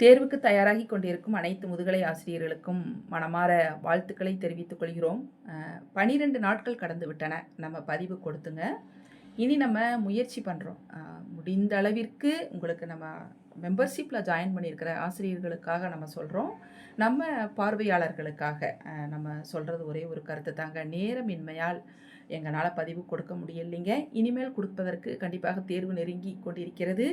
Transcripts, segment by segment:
தேர்வுக்கு தயாராகி கொண்டிருக்கும் அனைத்து முதுகலை ஆசிரியர்களுக்கும் மனமாற வாழ்த்துக்களை தெரிவித்துக் கொள்கிறோம். பனிரெண்டு நாட்கள் கடந்து விட்டன. நம்ம பதிவு கொடுத்துங்க. இனி நம்ம முயற்சி பண்ணுறோம் முடிந்த அளவிற்கு உங்களுக்கு நம்ம மெம்பர்ஷிப்பில் ஜாயின் பண்ணியிருக்கிற ஆசிரியர்களுக்காக நம்ம சொல்கிறோம் நம்ம பார்வையாளர்களுக்காக நம்ம சொல்கிறது ஒரே ஒரு கருத்து தாங்க. நேரமின்மையால் எங்களால் பதிவு கொடுக்க முடியலைங்க. இனிமேல் கொடுப்பதற்கு கண்டிப்பாக தேர்வு நெருங்கி கொண்டிருக்கிறது.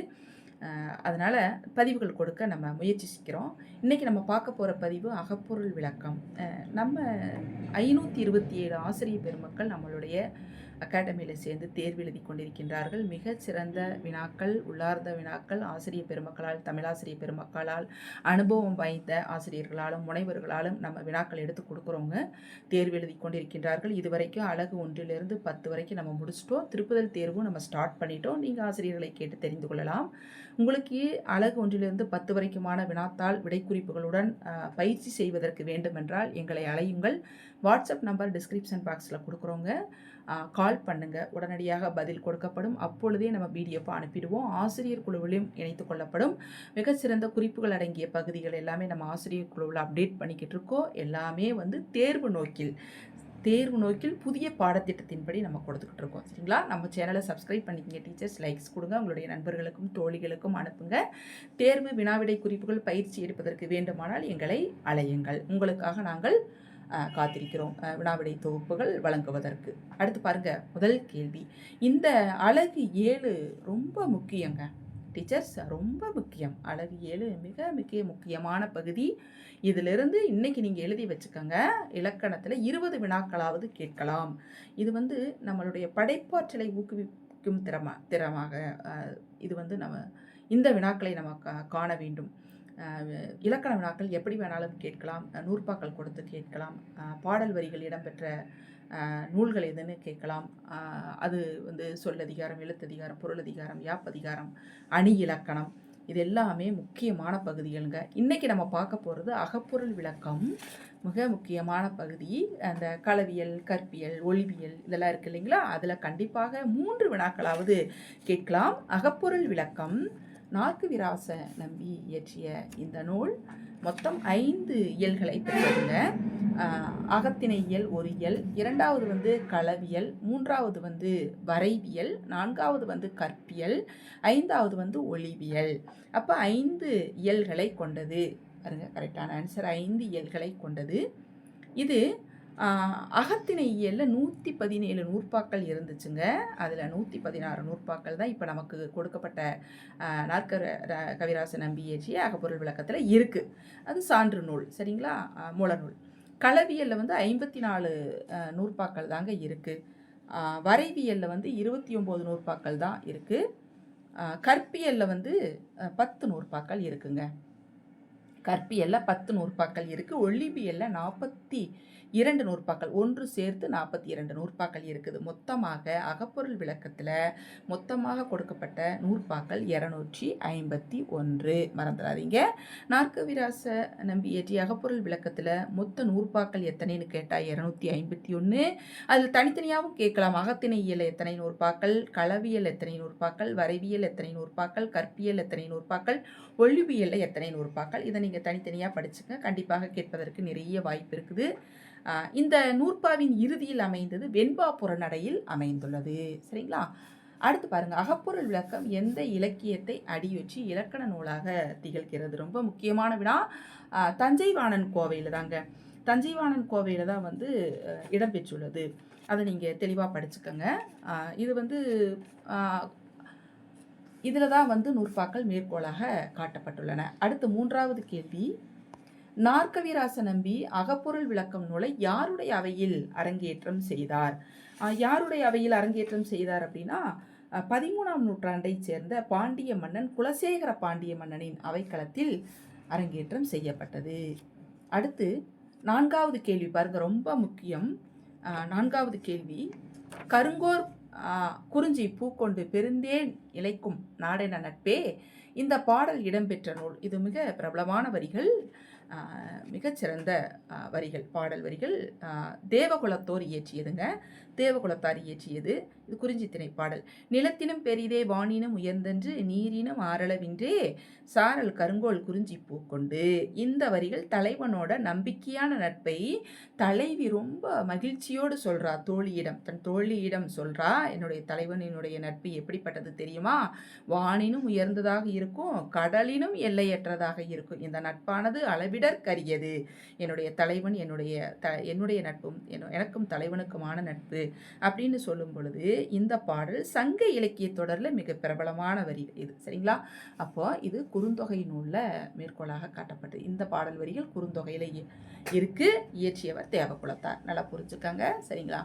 அதனால் பதிவுகள் கொடுக்க நம்ம முயற்சி செய்கிறோம் இன்றைக்கி நம்ம பார்க்க போகிற பதிவு அகப்பொருள் விளக்கம். நம்ம ஐநூற்றி இருபத்தி ஏழு ஆசிரியர் பெருமக்கள் நம்மளுடைய அகாடமியில் சேர்ந்து தேர்வு எழுதி கொண்டிருக்கின்றார்கள். மிகச் சிறந்த வினாக்கள் உள்ளார்ந்த வினாக்கள் ஆசிரியர் பெருமக்களால் தமிழாசிரியர் பெருமக்களால் அனுபவம் வாய்ந்த ஆசிரியர்களாலும் முனைவர்களாலும் நம்ம வினாக்கள் எடுத்து கொடுக்குறோங்க தேர்வு எழுதி கொண்டிருக்கின்றார்கள். இதுவரைக்கும் அழகு ஒன்றிலிருந்து பத்து வரைக்கும் நம்ம முடிச்சிட்டோம். திருப்புதல் தேர்வும் நம்ம ஸ்டார்ட் பண்ணிட்டோம். நீங்கள் ஆசிரியர்களை கேட்டு தெரிந்து கொள்ளலாம். உங்களுக்கு அழகு ஒன்றிலிருந்து பத்து வரைக்குமான வினாத்தாள் விடைக்குறிப்புகளுடன் பயிற்சி செய்வதற்கு வேண்டுமென்றால் எங்களை அழையுங்கள். வாட்ஸ்அப் நம்பர் டிஸ்கிரிப்ஷன் பாக்ஸில் கொடுக்குறோங்க கால் பண்ணுங்க. உடனடியாக பதில் கொடுக்கப்படும். அப்பொழுதே நம்ம பிடிஎஃப் அனுப்பிடுவோம். ஆசிரியர் குழுவிலும் இணைத்து கொள்ளப்படும். மிகச்சிறந்த குறிப்புகள் அடங்கிய பகுதிகள் எல்லாமே நம்ம ஆசிரியர் குழுவில் அப்டேட் பண்ணிக்கிட்டு இருக்கோம். எல்லாமே வந்து தேர்வு நோக்கில் தேர்வு நோக்கில் புதிய பாடத்திட்டத்தின்படி நம்ம கொடுத்துக்கிட்டு இருக்கோம். சரிங்களா? நம்ம சேனலை சப்ஸ்கிரைப் பண்ணிக்கங்க. டீச்சர்ஸ் லைக்ஸ் கொடுங்க. உங்களுடைய நண்பர்களுக்கும் தோழிகளுக்கும் அனுப்புங்க. தேர்வு வினாவிடை குறிப்புகள் பயிற்சி எடுப்பதற்கு வேண்டுமானால் எங்களை அலையுங்கள் உங்களுக்காக நாங்கள் காத்திருக்கிறோம். வினாவிடை தொகுப்புகள் வழங்குவதற்கு. அடுத்து பாருங்க முதல் கேள்வி. இந்த அழகு ஏழு ரொம்ப முக்கியங்க. டீச்சர்ஸ் ரொம்ப முக்கியம். அழகு ஏழு மிக மிக முக்கியமான பகுதி. இதிலிருந்து இன்னைக்கு நீங்கள் எழுதி வச்சுக்கோங்க. இலக்கணத்தில் இருபது வினாக்களாவது கேட்கலாம். இது வந்து நம்மளுடைய படைப்பாற்றலை ஊக்குவிக்கும் திறமா திறமாக இது வந்து நம்ம இந்த வினாக்களை நம்ம காண வேண்டும். இலக்கண வினாக்கள் எப்படி வேணாலும் கேட்கலாம் நூற்பாக்கள் கொடுத்து கேட்கலாம் பாடல் வரிகள் இடம்பெற்ற நூல்கள் எதுன்னு கேட்கலாம். அது வந்து சொல்லதிகாரம் எழுத்ததிகாரம் பொருளதிகாரம் யாப்பதிகாரம் அணி இலக்கணம் இது எல்லாமே முக்கியமான பகுதிகளுங்க. இன்றைக்கி நம்ம பார்க்க போகிறது அகப்பொருள் விளக்கம். மிக முக்கியமான பகுதி. அந்த களவியல் கற்பியல் ஒளிவியல் இதெல்லாம் இருக்கு இல்லைங்களா? அதில் கண்டிப்பாக மூன்று வினாக்களாவது கேட்கலாம். அகப்பொருள் விளக்கம். நாக்கு விராச நம்பி இயற்றிய இந்த நூல் மொத்தம் ஐந்து இயல்களை பெற்றதுங்க. அகத்தினை இயல் ஒரு இயல் இரண்டாவது வந்து களவியல் மூன்றாவது வந்து வரைவியல் நான்காவது வந்து கற்பியல் ஐந்தாவது வந்து ஒளிவியல். அப்போ ஐந்து இயல்களை கொண்டது. பாருங்க கரெக்டான ஆன்சர் ஐந்து இயல்களை கொண்டது. இது அகத்திணை இயலில் நூற்றி பதினேழு நூற்பாக்கள் இருந்துச்சுங்க. அதில் நூற்றி பதினாறு நூற்பாக்கள் தான் இப்போ நமக்கு கொடுக்கப்பட்ட நாற்கர ர- கவிராச நம்பி இயற்றிய அகப்பொருள் விளக்கத்தில் இருக்குது அது சான்று நூல் சரிங்களா? ஆஹ், மூலநூல் களவியலில் வந்து ஐம்பத்தி நாலு நூற்பாக்கள் தாங்க இருக்குது வரைவியலில் வந்து இருபத்தி ஒம்பது நூற்பாக்கள் தான் இருக்குது கற்பியலில் வந்து பத்து நூற்பாக்கள் இருக்குங்க. கற்பியலில் பத்து நூற்பாக்கள் இருக்குது ஒளிபியலில் நாற்பத்தி இரண்டு நூற்பாக்கள் ஒன்று சேர்த்து நாற்பத்தி இரண்டு நூற்பாக்கள் இருக்குது. மொத்தமாக அகப்பொருள் விளக்கத்தில் மொத்தமாக கொடுக்கப்பட்ட நூற்பாக்கள் இரநூற்றி ஐம்பத்தி ஒன்று. மறந்துடாதீங்க. நாற்கவிராச நம்பி இயற்றிய அகப்பொருள் விளக்கத்தில் மொத்த நூற்பாக்கள் எத்தனைன்னு கேட்டால் இரநூத்தி ஐம்பத்தி ஒன்று அதில் தனித்தனியாகவும் கேட்கலாம். அகத்திணையியல் எத்தனை நூற்பாக்கள் களவியல் எத்தனை நூற்பாக்கள் வரைவியல் எத்தனை நூற்பாக்கள் கற்பியல் எத்தனை நூற்பாக்கள் ஒழிவியலில் எத்தனை நூற்பாக்கள் இதை நீங்கள் நீங்கள் தனித்தனியாக படிச்சுங்க கண்டிப்பாக கேட்பதற்கு நிறைய வாய்ப்பு இருக்குது. இந்த நூற்பாவின் இறுதியில் அமைந்தது வெண்பா புறநடையில் அமைந்துள்ளது. சரிங்களா? அடுத்து பாருங்க. அகப்பொருள் விளக்கம் எந்த இலக்கியத்தை அடியொற்றி இலக்கண நூலாக திகழ்கிறது? ரொம்ப முக்கியமான வினா. தஞ்சைவாணன் கோவையில் தாங்க. தஞ்சைவாணன் கோவையில் தான் வந்து இடம்பெற்றுள்ளது. அதை நீங்கள் தெளிவாக படிச்சுக்கோங்க. இது வந்து இதில் தான் வந்து நூற்பாக்கள் மேற்கோளாக காட்டப்பட்டுள்ளன. அடுத்து மூன்றாவது கேள்வி நாற்கவிராச நம்பி அகப்பொருள் விளக்கம் நூலை யாருடைய அவையில் அரங்கேற்றம் செய்தார்? யாருடைய அவையில் அரங்கேற்றம் செய்தார் அப்படின்னா பதிமூணாம் நூற்றாண்டைச் சேர்ந்த பாண்டிய மன்னன் குலசேகர பாண்டிய மன்னனின் அவைக்களத்தில் அரங்கேற்றம் செய்யப்பட்டது. அடுத்து நான்காவது கேள்வி பாருங்க ரொம்ப முக்கியம். நான்காவது கேள்வி கருங்கோர் குறிஞ்சி பூக்கொண்டு பெருந்தேன் இழைக்கும் நாடென நட்பே. இந்த பாடல் இடம்பெற்ற நூல். இது மிக பிரபலமான வரிகள். மிகச்சிறந்த வரிகள் பாடல் வரிகள். தேவகுலத்தோர் இயற்றியதுங்க. தேவகுலத்தார் இயற்றியது. இது குறிஞ்சி திணைப்பாடல் நிலத்தினும் பெரிதே வானினும் உயர்ந்தென்று நீரினும் ஆரளவின்றே சாரல் கருங்கோல் குறிஞ்சி பூக்கொண்டு. இந்த வரிகள் தலைவனோட நம்பிக்கையான நட்பை தலைவி ரொம்ப மகிழ்ச்சியோடு சொல்றா. தோழியிடம் தன் தோழியிடம் சொல்றா என்னுடைய தலைவனினுடைய நட்பு எப்படிப்பட்டது தெரியுமா? வானினும் உயர்ந்ததாக இருக்கும் கடலினும் எல்லையற்றதாக இருக்கும். இந்த நட்பானது விடற்கரியது. என்னுடைய தலைவன் என்னுடைய த என்னுடைய நட்பும் எனக்கும் தலைவனுக்குமான நட்பு அப்படின்னு சொல்லும் பொழுது இந்த பாடல் சங்க இலக்கிய தொடரில் மிக பிரபலமான வரி இது. சரிங்களா? அப்போ இது குறுந்தொகை நூலில் மேற்கோளாக காட்டப்பட்டது. இந்த பாடல் வரிகள் குறுந்தொகையில் இருக்கு. இயற்றியவர் தேவகுலத்தார். நல்லா புரிஞ்சுக்காங்க. சரிங்களா?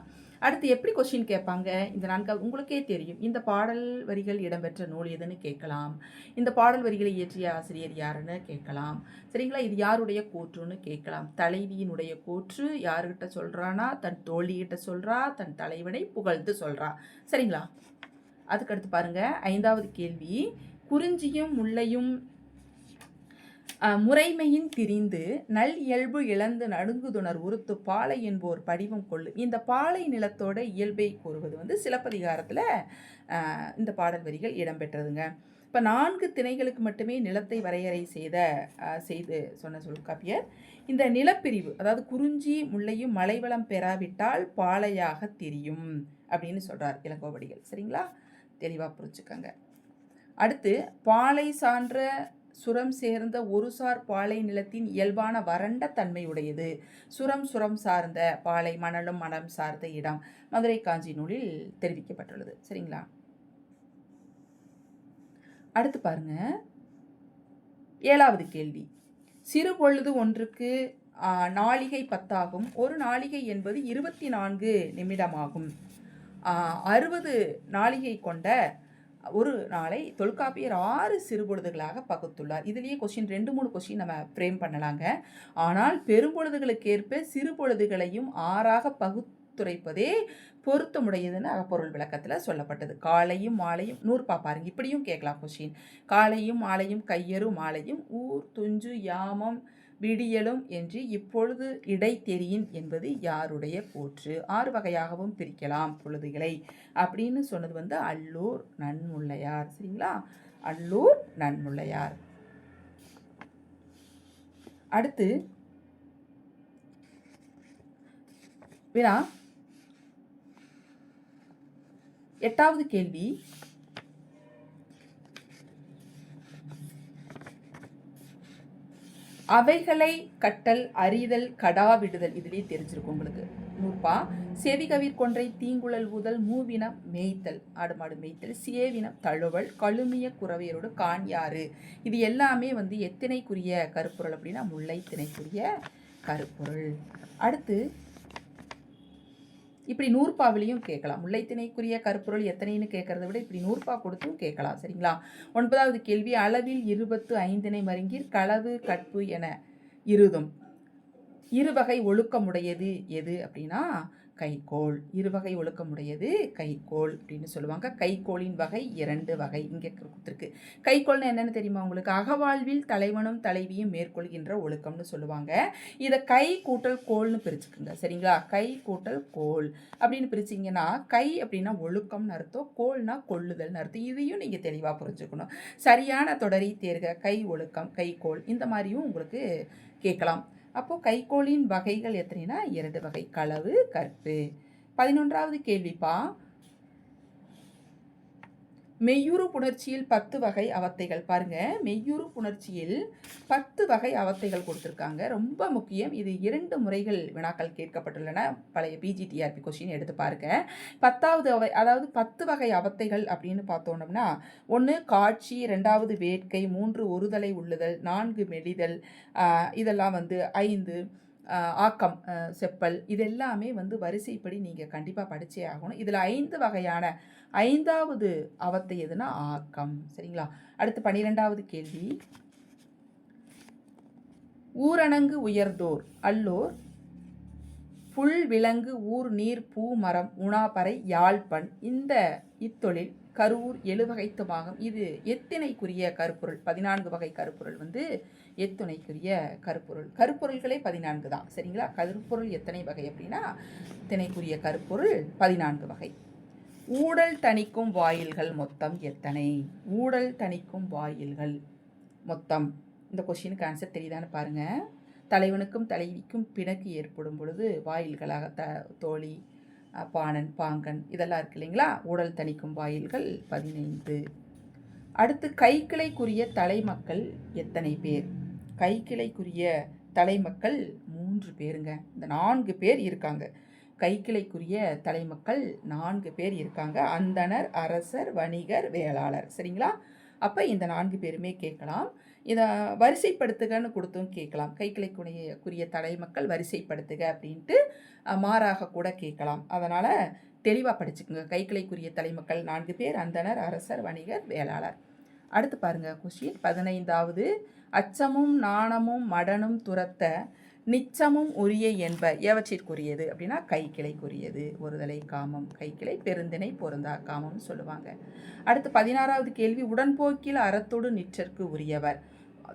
அடுத்து எப்படி கொஸ்டின் கேட்பாங்க? இந்த நான்காவது உங்களுக்கே தெரியும். இந்த பாடல் வரிகள் இடம்பெற்ற நூல் எதுன்னு கேட்கலாம். இந்த பாடல் வரிகளை இயற்றிய ஆசிரியர் யாருன்னு கேட்கலாம். சரிங்களா? இது யாருடைய கூற்றுன்னு கேட்கலாம். தலைவியினுடைய கூற்று யாருக்கிட்ட சொல்கிறானா தன் தோழிகிட்ட சொல்கிறா தன் தலைவனை புகழ்ந்து சொல்கிறா சரிங்களா? அதுக்கடுத்து பாருங்கள் ஐந்தாவது கேள்வி. குறிஞ்சியும் முல்லையும் முறைமையின் திரிந்து நல் இயல்பு இழந்து நடுங்குதுணர் உறுத்து பாலை என்போர் படிவம் கொள்ளு. இந்த பாலை நிலத்தோட இயல்பை கூறுவது வந்து சிலப்பதிகாரத்தில் இந்த பாடல் வரிகள் இடம்பெற்றதுங்க. இப்போ நான்கு திணைகளுக்கு மட்டுமே நிலத்தை வரையறை செய்த செய்து சொன்ன சொல்காப்பியர் இந்த நிலப்பிரிவு அதாவது குறிஞ்சி முல்லையும் மலைவளம் பெறாவிட்டால் பாலையாக தெரியும் அப்படின்னு சொல்கிறார் இளங்கோவடிகள். சரிங்களா? தெளிவாக புரிஞ்சுக்கங்க. அடுத்து பாலை சான்ற சுரம் சேர்ந்த ஒருசார் பாலை நிலத்தின் இயல்பான வறண்ட தன்மையுடையது சுரம் சுரம் சார்ந்த பாலை மணலும் மணம் சார்ந்த இடம். மதுரை காஞ்சி நூலில் தெரிவிக்கப்பட்டுள்ளது. சரிங்களா? அடுத்து பாருங்க. ஏழாவது கேள்வி. சிறு பொழுது ஒன்றுக்கு நாளிகை பத்தாகும். ஒரு நாளிகை என்பது இருபத்தி நான்கு நிமிடமாகும். அறுபது நாளிகை கொண்ட ஒரு நாளை தொல்காப்பியர் ஆறு சிறுபொழுதுகளாக பகுத்துள்ளார். இதுலேயே கொஸ்டின் ரெண்டு மூணு கொஸ்டின் நம்ம ஃப்ரேம் பண்ணலாங்க. ஆனால் பெரும்பொழுதுகளுக்கேற்ப சிறுபொழுதுகளையும் ஆறாக பகுத்துரைப்பதே பொருத்தமுடையதுன்னு அகப்பொருள் விளக்கத்தில் சொல்லப்பட்டது. காலையும் மாலையும் நூற்பா பாருங்க இப்படியும் கேட்கலாம் கொஸ்டின் காலையும் மாலையும் கையரும் மாலையும் ஊர் துஞ்சு யாமம் விடியலும் என்று இப்பொழுது இடை தெரியும் என்பது யாருடைய போற்று? ஆறு வகையாகவும் பிரிக்கலாம் பொழுதுகளை. அப்படின்னு சொன்னது வந்து அல்லூர் நன்முள்ளையார். சரிங்களா? அல்லூர் நன்முள்ளையார். அடுத்து வினா எட்டாவது கேள்வி. அவைகளை கட்டல் அறிதல் கடாவிடுதல் இதுலேயே தெரிஞ்சிருக்கும் உங்களுக்கு. நூற்பா செவிகவிர் கொன்றை தீங்குழல் ஊதல் மூவினம் மேய்த்தல் ஆடு மாடு மேய்த்தல் சேவினம் தழுவல் கழுமிய குறவையரோடு காண்யாறு இது எல்லாமே வந்து எத்தினைக்குரிய கருப்பொருள் அப்படின்னா முல்லை திணைக்குரிய கருப்பொருள். அடுத்து இப்படி நூற்பாவிலையும் கேட்கலாம். முல்லைத்திணைக்குரிய கருப்பொருள் எத்தனைன்னு கேட்கறத விட இப்படி நூற்பா கொடுத்தும் கேட்கலாம் சரிங்களா? ஒன்பதாவது கேள்வி அளவில் இருபத்து ஐந்தினை மருங்கீர் களவு கற்பு என இருதும். இருவகை ஒழுக்கமுடையது எது அப்படின்னா கைக்கோள். இருவகை ஒழுக்கமுடையது கைக்கோள் அப்படின்னு சொல்லுவாங்க. கைக்கோளின் வகை இரண்டு வகை இங்கே கொடுத்துருக்கு. கைகோள்னு என்னென்னு தெரியுமா உங்களுக்கு? அகவாழ்வில் தலைவனும் தலைவியும் மேற்கொள்கின்ற ஒழுக்கம்னு சொல்லுவாங்க. இதை கை கூட்டல் கோல்னு பிரிச்சுக்குங்க. சரிங்களா? கை கூட்டல் கோல் அப்படின்னு பிரிச்சிங்கன்னா கை அப்படின்னா ஒழுக்கம்னு அர்த்தம். கோல்னா கொள்ளுதல்னு அர்த்தம். இதையும் நீங்கள் தெளிவாக புரிஞ்சுக்கணும். சரியான தொடரை தேர்க. கை ஒழுக்கம் கைகோள் இந்த மாதிரியும் உங்களுக்கு கேட்கலாம். அப்போது கைக்கோளின் வகைகள் எத்தனைனா? இரண்டு வகை. களவு கற்பு. பதினொன்றாவது கேள்விப்பா. மெய்யுறு புணர்ச்சியில் பத்து வகை அவத்தைகள் பாருங்க. மெய்யுறு புணர்ச்சியில் பத்து வகை அவத்தைகள் கொடுத்துருக்காங்க. ரொம்ப முக்கியம். இது இரண்டு முறைகள் வினாக்கள் கேட்கப்பட்டுள்ளன. பழைய பிஜிடிஆர்பி கொஸ்டின் எடுத்து பாருங்க. பத்தாவது அவை அதாவது பத்து வகை அவத்தைகள் அப்படின்னு பார்த்தோம்னா ஒன்று காட்சி ரெண்டாவது வேட்கை மூன்று ஒருதலை உள்ளுதல் நான்கு மெலிதல் இதெல்லாம் வந்து ஐந்து ஆக்கம் செப்பல் இது எல்லாமே வந்து வரிசைப்படி நீங்கள் கண்டிப்பாக படித்தே ஆகணும். இதில் ஐந்து வகையான ஐந்தாவது அவத்தை எதுனா ஆக்கம். சரிங்களா? அடுத்து பன்னிரெண்டாவது கேள்வி. ஊரணங்கு உயர்ந்தோர் அல்லோர் புல் விலங்கு ஊர் நீர் பூ மரம் உணாபறை யாழ்ப்பண். இந்த இத்தொழில் கரூர் எழுவகைத்துமாகும் இது எத்தினைக்குரிய கருப்பொருள்? பதினான்கு வகை கருப்பொருள் வந்து எத்துணைக்குரிய கருப்பொருள். கருப்பொருள்களே பதினான்கு தான். சரிங்களா? கருப்பொருள் எத்தனை வகை அப்படின்னா திணைக்குரிய கருப்பொருள்? பதினான்கு வகை. ஊழல் தணிக்கும் வாயில்கள் மொத்தம் எத்தனை? ஊழல் தணிக்கும் வாயில்கள் மொத்தம். இந்த கொஷினுக்கு ஆன்சர் தெரியுதான்னு பாருங்கள் தலைவனுக்கும் தலைவிக்கும் பிணக்கு ஏற்படும் பொழுது வாயில்களாக த தோழி பாணன் பாங்கன் இதெல்லாம் இருக்கு இல்லைங்களா? ஊழல் தணிக்கும் வாயில்கள் பதினைந்து. அடுத்து கைக்கிளைக்குரிய தலைமக்கள் எத்தனை பேர்? கைக்கிளைக்குரிய தலைமக்கள் மூன்று பேருங்க. இந்த நான்கு பேர் இருக்காங்க. கைக்கிளைக்குரிய தலைமக்கள் நான்கு பேர் இருக்காங்க. அந்தணர் அரசர் வணிகர் வேளாளர். சரிங்களா? அப்போ இந்த நான்கு பேருமே கேட்கலாம். இதை வரிசைப்படுத்துகன்னு கொடுத்தும் கேட்கலாம். கைக்கிளைக்குரிய குரிய தலைமக்கள் வரிசைப்படுத்துக அப்படின்ட்டு மாறாக கூட கேட்கலாம். அதனால் தெளிவாக படிச்சுக்கோங்க. கைக்கிளைக்குரிய தலைமக்கள் நான்கு பேர் அந்தணர் அரசர் வணிகர் வேளாளர். அடுத்து பாருங்க கொஷின் பதினைந்தாவது. அச்சமும் நாணமும் மடனும் துரத்த நிச்சமும் உரிய என்ப எவற்றிற்குரியது? அப்படின்னா கைக்கிளைக்குரியது. ஒருதலை காமம் கைக்கிளை பெருந்தினை பொருந்தா காமம்னு சொல்லுவாங்க. அடுத்து பதினாறாவது கேள்வி உடன்போக்கில் அறத்தோடு நிற்றற்கு உரியவர்.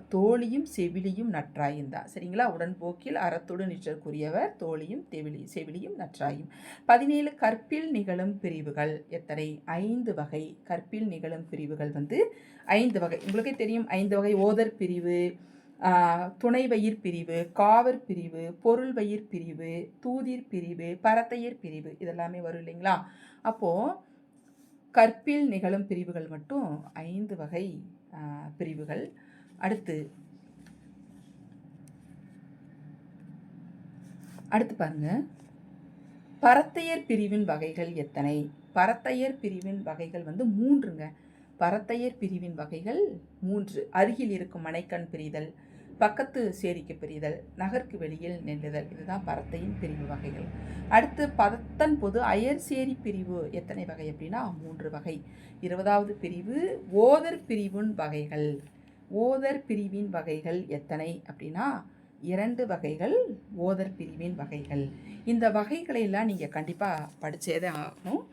தோழியும் செவிலியும் நற்றாயும் தான். சரிங்களா? உடன்போக்கில் அறத்தோடு நிற்றற்குரியவர் தோழியும் தெவிலி செவிலியும் நற்றாயும். பதினேழு கற்பில் நிகழும் பிரிவுகள். எத்தனை? ஐந்து வகை. கற்பில் நிகழும் பிரிவுகள் வந்து ஐந்து வகை. உங்களுக்கே தெரியும் ஐந்து வகை. ஓதர் பிரிவு துணை வயிர் பிரிவு காவர் பிரிவு பொருள் வயிர் பிரிவு தூதிர் பிரிவு பரத்தையர் பிரிவு. இதெல்லாமே வரும் இல்லைங்களா? அப்போது கற்பில் நிகழும் பிரிவுகள் மட்டும் ஐந்து வகை பிரிவுகள். அடுத்து அடுத்து பாருங்க. பரத்தையர் பிரிவின் வகைகள் எத்தனை? பரத்தையர் பிரிவின் வகைகள் வந்து மூன்றுங்க. பரத்தையர் பிரிவின் வகைகள் மூன்று. அருகில் இருக்கும் மனைக்கண் பிரிதல் பக்கத்து சேரிக்கு பிரிதல் நகர்க்கு வெளியில் நெல்லுதல் இதுதான் பரத்தையின் பிரிவு வகைகள். அடுத்து பதத்தன் பொது அயர் சேரி பிரிவு எத்தனை வகை அப்படின்னா மூன்று வகை. இருபதாவது பிரிவு ஓதர் பிரிவின் வகைகள். ஓதர் பிரிவின் வகைகள் எத்தனை அப்படின்னா இரண்டு வகைகள் ஓதர் பிரிவின் வகைகள். இந்த வகைகளையெல்லாம் நீங்கள் கண்டிப்பாக படித்தே தான் ஆகணும்.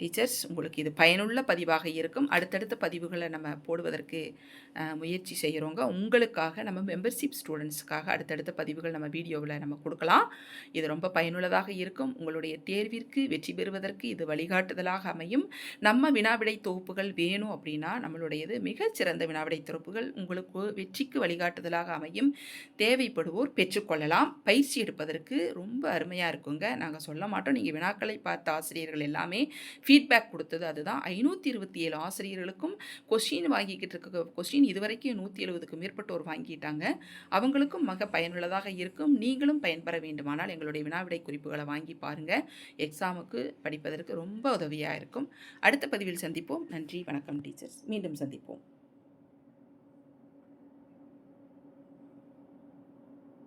டீச்சர்ஸ் உங்களுக்கு இது பயனுள்ள பதிவாக இருக்கும். அடுத்தடுத்த பதிவுகளை நம்ம போடுவதற்கு முயற்சி செய்கிறோங்க உங்களுக்காக நம்ம மெம்பர்ஷிப் ஸ்டூடெண்ட்ஸுக்காக அடுத்தடுத்த பதிவுகள் நம்ம வீடியோவில் நம்ம கொடுக்கலாம். இது ரொம்ப பயனுள்ளதாக இருக்கும். உங்களுடைய தேர்விற்கு வெற்றி பெறுவதற்கு இது வழிகாட்டுதலாக அமையும். நம்ம வினாவிடை தொகுப்புகள் வேணும் அப்படின்னா நம்மளுடையது மிகச்சிறந்த வினாவிடை தொகுப்புகள் உங்களுக்கு வெற்றிக்கு வழிகாட்டுதலாக அமையும். தேவைப்படுவோர் பெற்றுக்கொள்ளலாம் பயிற்சி எடுப்பதற்கு ரொம்ப அருமையாக இருக்குங்க. நாங்கள் சொல்ல மாட்டோம். நீங்கள் வினாக்களை பார்த்த ஆசிரியர்கள் எல்லாமே ஃபீட்பேக் கொடுத்தது அதுதான். ஐநூற்றி இருபத்தி ஏழு ஆசிரியர்களுக்கும் கொஸ்டின் வாங்கிக்கிட்டு இருக்க கொஸ்டின் இதுவரைக்கும் நூற்றி எழுபதுக்கு மேற்பட்டோர் வாங்கிட்டாங்க. அவங்களுக்கும் மிக பயனுள்ளதாக இருக்கும். நீங்களும் பயன்பெற வேண்டுமானால் எங்களுடைய வினாவிடை குறிப்புகளை வாங்கி பாருங்கள் எக்ஸாமுக்கு படிப்பதற்கு ரொம்ப உதவியாக இருக்கும். அடுத்த பதிவில் சந்திப்போம். நன்றி வணக்கம் டீச்சர்ஸ் மீண்டும் சந்திப்போம்.